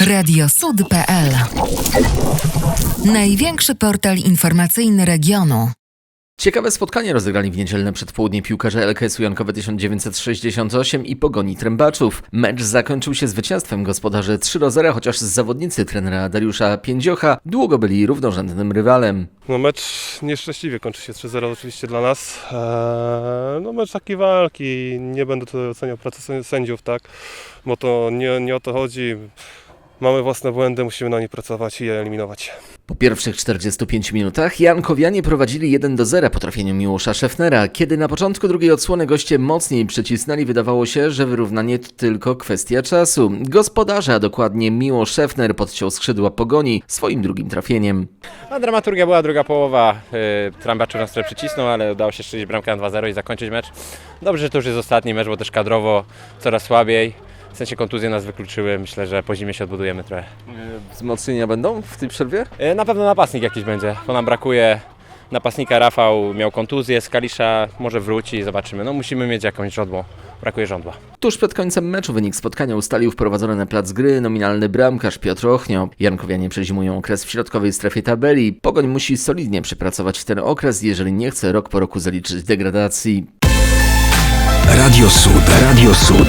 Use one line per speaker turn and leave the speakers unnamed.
Radiosud.pl Największy portal informacyjny regionu.
Ciekawe spotkanie rozegrali w niedzielne przedpołudnie piłkarze LKS-u Jankowe 1968 i Pogoni Trębaczów. Mecz zakończył się zwycięstwem gospodarzy 3 do 0, chociaż zawodnicy trenera Dariusza Piędziocha długo byli równorzędnym rywalem.
No mecz nieszczęśliwie kończy się 3-0 oczywiście dla nas. Eee, no mecz takiej walki, nie będę tutaj oceniał pracy sę- sędziów, tak, bo to nie, nie o to chodzi. Mamy własne błędy, musimy na nich pracować i je eliminować.
Po pierwszych 45 minutach Jankowianie prowadzili 1 do 0 po trafieniu Miłosza Szefnera. Kiedy na początku drugiej odsłony goście mocniej przycisnęli, wydawało się, że wyrównanie to tylko kwestia czasu. Gospodarze, a dokładnie Miłosz Szefner podciął skrzydła Pogoni swoim drugim trafieniem.
A dramaturgia była druga połowa. Yy, Trambaczu nas trochę przycisnął, ale udało się strzelić bramkę na 2-0 i zakończyć mecz. Dobrze, że to już jest ostatni mecz, bo też kadrowo coraz słabiej. W sensie kontuzje nas wykluczyły. Myślę, że po zimie się odbudujemy trochę.
Wzmocnienia będą w tej przerwie?
Yy, Na pewno napastnik jakiś będzie, bo nam brakuje napastnika. Rafał miał kontuzję, Skalisza może wróci, zobaczymy. No musimy mieć jakąś żądło. Brakuje żądła.
Tuż przed końcem meczu wynik spotkania ustalił wprowadzony na plac gry nominalny bramkarz Piotr Ochnio. Jankowianie przezimują okres w środkowej strefie tabeli. Pogoń musi solidnie przepracować ten okres, jeżeli nie chce rok po roku zaliczyć degradacji.
Radio Sud. Radio Sud.